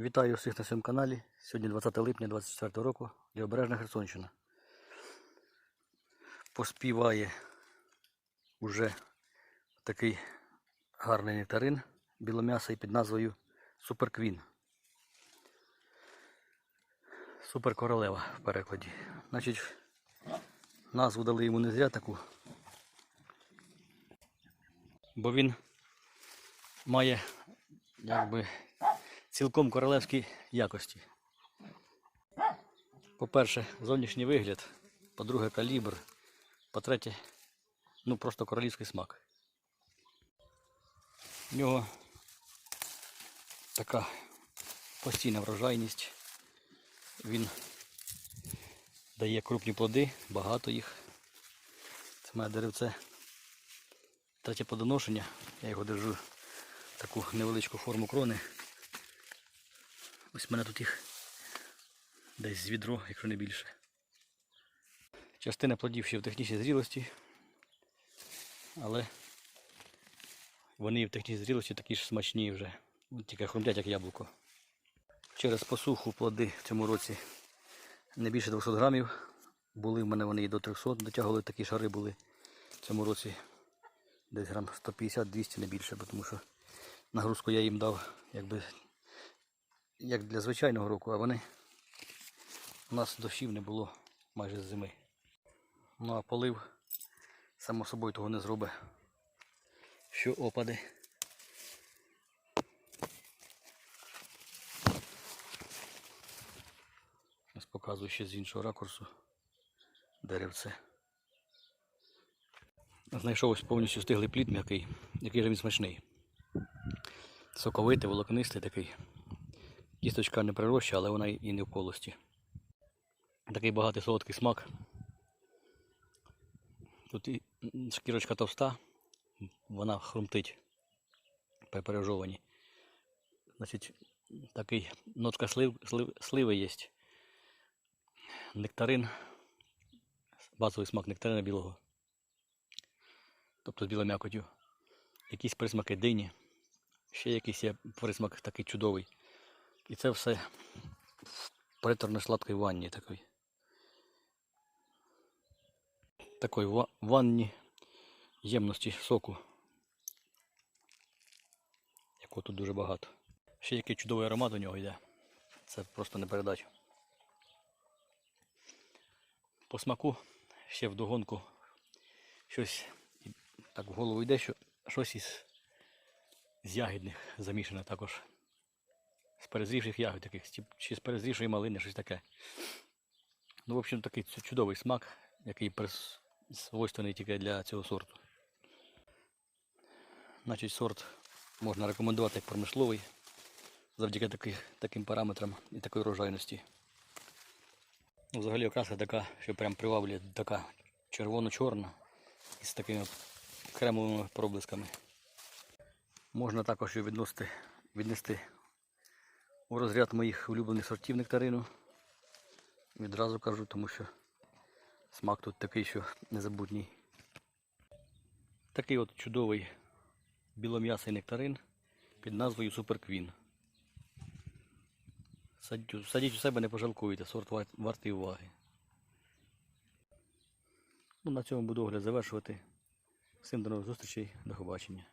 Вітаю всіх на своєму каналі. Сьогодні 20 липня 24 року, Лівобережна Херсонщина. Поспіває уже такий гарний нектарин білом'ясий під назвою Суперквін. Суперкоролева в перекладі. Значить, назву дали йому не зря таку, бо він має якби цілком королевські якості. По-перше, зовнішній вигляд, по-друге, калібр, по-третє, ну просто королівський смак. В нього така постійна врожайність. Він дає крупні плоди, багато їх. Це моє деревце. Третє плодоношення. Я його держу таку невеличку форму крони. Ось в мене тут їх десь з відро, якщо не більше. Частина плодів ще в технічній зрілості, але вони в технічній зрілості такі ж смачні вже, тільки хрумтять, як яблуко. Через посуху плоди в цьому році не більше 200 грамів. Були в мене вони і до 300, дотягували такі шари були в цьому році. Десь грам 150-200 не більше, тому що нагрузку я їм дав якби як для звичайного року, а вони у нас дощів не було майже з зими. Ну а полив само собою того не зробить. Що опади. Ось показую ще з іншого ракурсу деревце. Знайшов ось повністю стиглий плід м'який, який же він смачний. Соковитий, волокнистий такий. Кісточка не прироща, але вона і не в полості. Такий багатий солодкий смак. Тут і шкірочка товста, вона хрумтить при пережованні. Значить, такий нотка слив, слив, сливи є. Нектарин, базовий смак нектарина білого. Тобто з білою м'якотю. Якісь присмаки дині. Ще якийсь є присмак такий чудовий. І це все в приторно-сладкій ванні такої. Такої ванні ємності соку. Якого тут дуже багато. Ще який чудовий аромат у нього йде. Це просто не передать. По смаку ще вдогонку щось так в голову йде, що щось із, з ягідних замішане також перезрівших ягод таких, чи- з перезрівшої малини, щось таке. Ну, в общем, такий чудовий смак, який свойственний тільки для цього сорту. Значить, сорт можна рекомендувати як промисловий завдяки таких, таким параметрам і такої рожайності. Ну, взагалі окраска така, що прям приваблює така червоно-чорна із такими кремовими проблисками. Можна також і відносити, віднести у розряд моїх улюблених сортів нектарину. Відразу кажу, тому що смак тут такий, що незабутній. Такий от чудовий білом'ясий нектарин під назвою Суперквін. Садіть, у себе, не пожалкуєте, сорт вар- вартий уваги. Ну, на цьому буду огляд завершувати. Всім до нових зустрічей, до побачення.